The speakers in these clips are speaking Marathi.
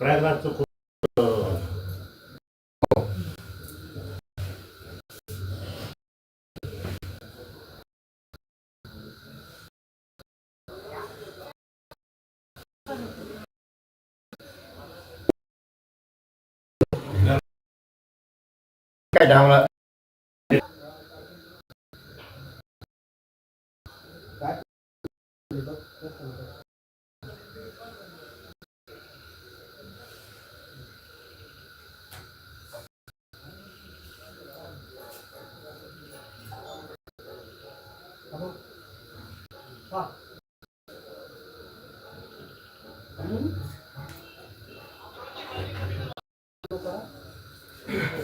प्रयागराजचं खूप अं, काय डावला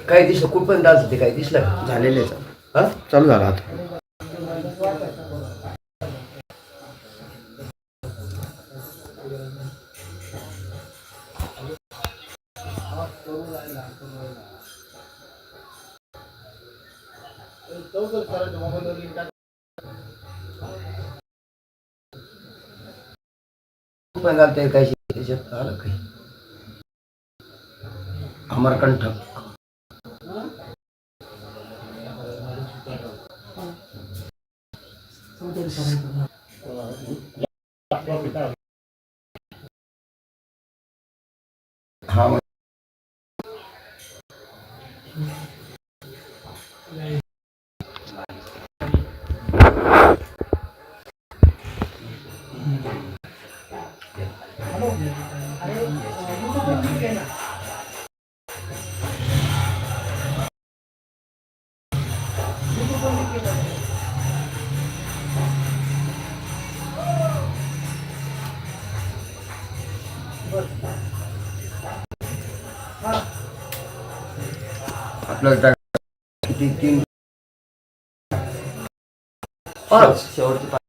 काय दिसलं कुठपर्यंत आलं होते काय दिसलं झालेले हा? चालू झाला आता. कुठपर्यंत आलं ते काय त्याच्यात आलं काही? अमरकंठक. हा आपल्याला किती तीन पाच. शेवटची पाच.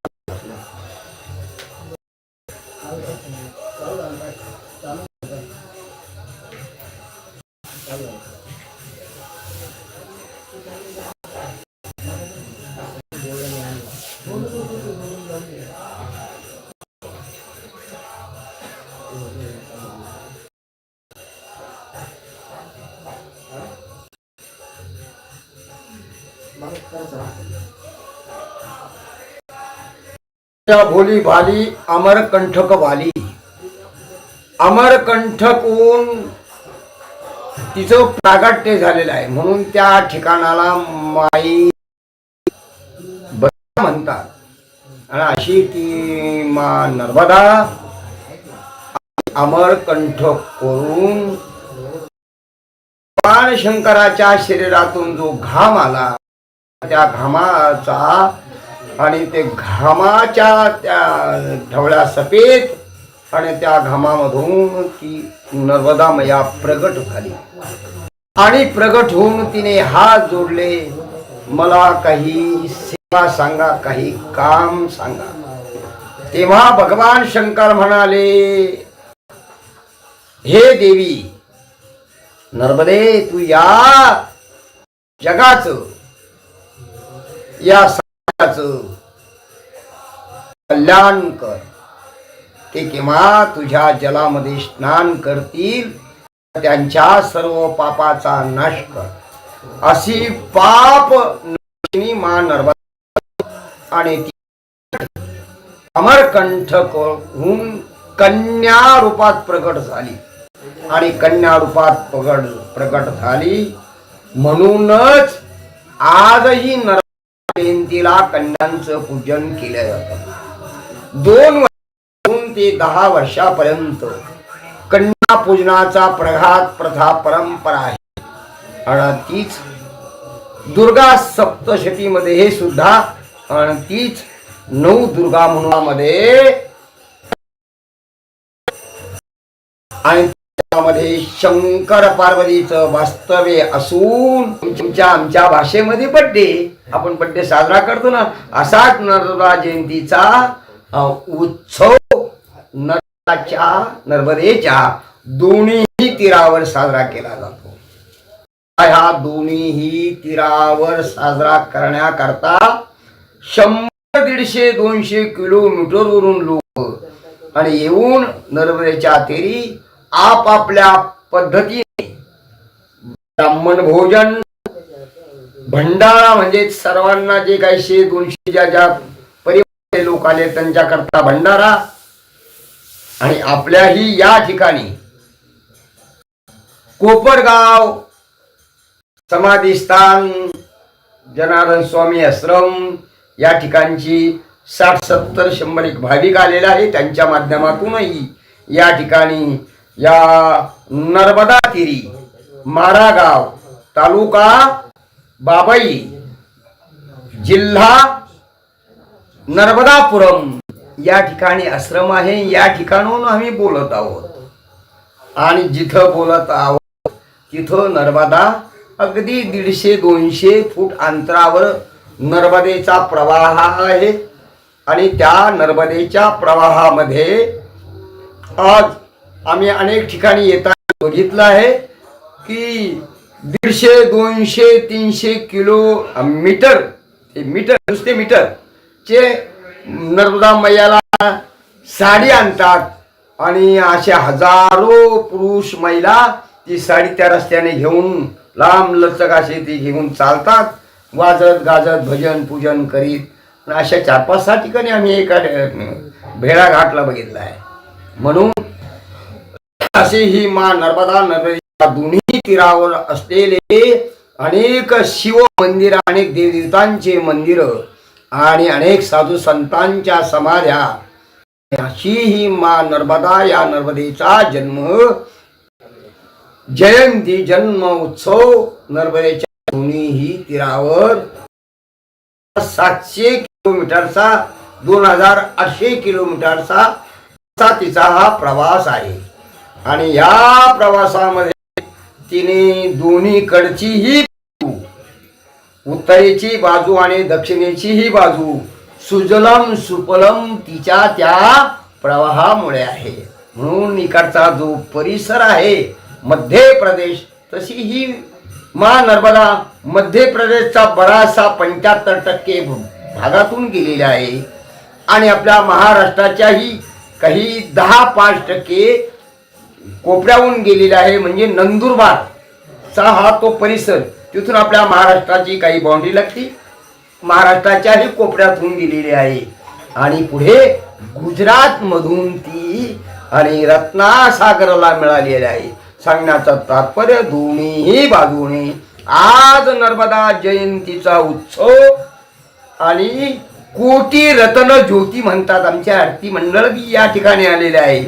भोली भाली अमर कंठक वाली. अमर कंठक ऊन तिचं प्रागट्य झालेलं आहे. म्हणून त्या ठिकाणाला माई म्हणतात. आणि अशी ती मा नर्मदा अमरकंठक करून बाणशंकराच्या शरीरातून जो घाम आला त्या घामाचा आणि ते घामाच्या त्या ढवळ्या सफेद आणि त्या घामामधून ती नर्मदा मया प्रगट झाली. आणि प्रगट होऊन तिने हात जोडले. मला काही सेवा सांगा काही काम सांगा. तेव्हा भगवान शंकर म्हणाले हे देवी नर्मदे तू या जगाचं या समाजाचं कल्याण कर. ते केव्हा तुझ्या जलामध्ये स्नान करतील त्यांच्या सर्व पापाचा नाश कर. अशी पाप मा आणि अमरकंठ होऊन कन्या रूपात प्रकट झाली. आणि कन्या रूपात प्रकट प्रकट झाली म्हणूनच आजही नर जयंतीला कन्यांचं पूजन केलं जातं दोन वर्षापासून ते दहा वर्षापर्यंत कन्या पूजनाचा प्रघात प्रथा परंपरा आहे. आणि तीच दुर्गा सप्तशतीमध्ये हे सुद्धा आणि तीच नऊ दुर्गा म्हणूमध्ये आणि मध्ये शंकर पार्वतीचं वास्तव्य असून तुमच्या आमच्या भाषेमध्ये बड्डे आपण बड्डे साजरा करतो ना असाच नर्मदा जयंतीचा उत्सव नर्मदाच्या नर्मदेच्या दोन्ही तीरावर साजरा केला जातो. ह्या दोन्ही तीरावर साजरा करण्याकरता शंभर दीडशे दोनशे किलोमीटरवरून लोक आणि येऊन नर्मदेच्या तेरी आपापल्या पद्धतीने. ब्राह्मण भोजन भंडारा म्हणजे सर्वांना जे काही शे दोनशे ज्या ज्या परिवाराचे लोक आले त्यांच्याकरता भंडारा. आणि आपल्याही या ठिकाणी कोपरगाव समाधीस्थान जनार्दन स्वामी आश्रम या ठिकाणची साठ सत्तर शंभर एक भाविक आलेले आहे. त्यांच्या माध्यमातूनही या ठिकाणी या नर्मदा तिरी मारागाव तालुका बाबाई जिल्हा नर्मदापुरम. या ठिकाणी आश्रम आहे. या ठिकाणून आम्ही बोलत आहोत. आणि जिथं बोलत आहोत तिथं नर्मदा अगदी दीडशे दोनशे फूट अंतरावर नर्मदेचा प्रवाह आहे. आणि त्या नर्मदेच्या प्रवाहामध्ये आज आम्ही अनेक ठिकाणी येताना बघितलं आहे की दीडशे दोनशे तीनशे किलो मीटर ते मीटर नुसते मीटर चे नर्मदा मैयाला साडी आणतात. आणि अशा हजारो पुरुष महिला ती साडी त्या रस्त्याने घेऊन लांब लचक असे ती घेऊन चालतात वाजत गाजत भजन पूजन करीत. अशा चार पाच सहा ठिकाणी आम्ही एका अं, भेळा घाटला बघितला आहे. म्हणून असे ही मा नर्मदा नर्मदेच्या दोन्ही तीरावर असलेले अनेक शिव मंदिर अनेक देवदेवतांचे मंदिर आणि अनेक साधू संतांच्या समाध्या. अशी ही मा नर्मदा या नर्मदेचा जन्म जयंती जन्म उत्सव नर्मदेच्या दोन्ही तीरावर सातशे किलोमीटरचा दोन हजार आठशे किलोमीटरचा असा तिचा हा प्रवास आहे. आणि या प्रवासामध्ये तिने दोन्हीकडचीही उत्तरेची बाजू आणि दक्षिणेची ही बाजू सुजलम सुपलम तिच्या त्या प्रवाहामुळे आहे. म्हणून इकडचा जो परिसर आहे मध्य प्रदेश तशी ही मा नर्मदा मध्य प्रदेशचा बराचसा पंच्याहत्तर टक्के भागातून गेलेला आहे. आणि आपल्या महाराष्ट्राच्याही काही दहा पाच टक्के कोपऱ्याहून गेलेला आहे म्हणजे नंदुरबारचा हा तो परिसर. तिथून आपल्या महाराष्ट्राची काही बाउंड्री लागते. महाराष्ट्राच्याही कोपऱ्यातून गेलेली आहे. आणि पुढे गुजरातमधून ती आणि रत्नासागरला मिळालेली आहे. सांगण्याचं तात्पर्य दोन्हीही बाजूने. आज नर्मदा जयंतीचा उत्सव आणि कोटी रत्न ज्योती म्हणतात. आमच्या आरती मंडळ बी या ठिकाणी आलेले आहे.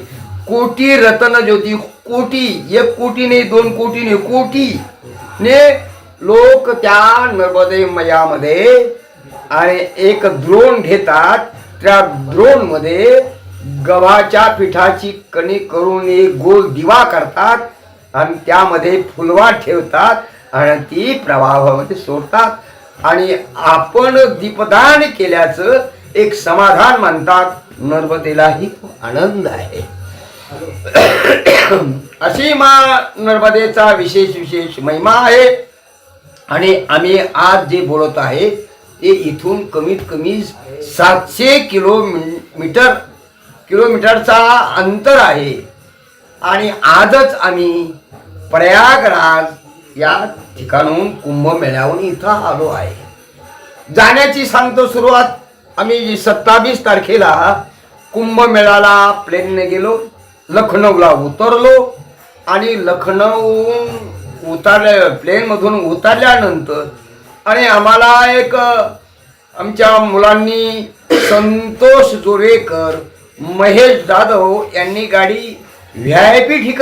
कोटी रतन ज्योती कोटी एक कोटी नाही दोन कोटी नाही कोटी. ने लोक त्या नर्मदे मयामध्ये आणि एक द्रोण घेतात. त्या द्रोणमध्ये गव्हाच्या पिठाची कणी करून एक गोल दिवा करतात आणि त्यामध्ये फुलवा ठेवतात आणि ती प्रवाहामध्ये सोडतात. आणि आपण दीपदान केल्याचं एक समाधान मानतात. नर्मदेलाही आनंद आहे. अशी मा नर्मदेचा विशेष विशेष महिमा आहे. आणि आम्ही आज जे बोलत आहे ते इथून कमीत कमी सातशे किलोमीटर किलोमीटरचा अंतर आहे. आणि आजच आम्ही प्रयागराज या ठिकाणून कुंभमेळ्याहून इथं आलो आहे. जाण्याची सांगतो सुरुवात आम्ही सत्तावीस तारखेला कुंभमेळ्याला प्लेनने गेलो. लखनौला उतरलो आणि लखनऊ उतरल्या प्लेनमधून उतरल्यानंतर आणि आम्हाला एक आमच्या मुलांनी संतोष जोरेकर महेश जाधव यांनी गाडी व्ही आय पी ठिकाणी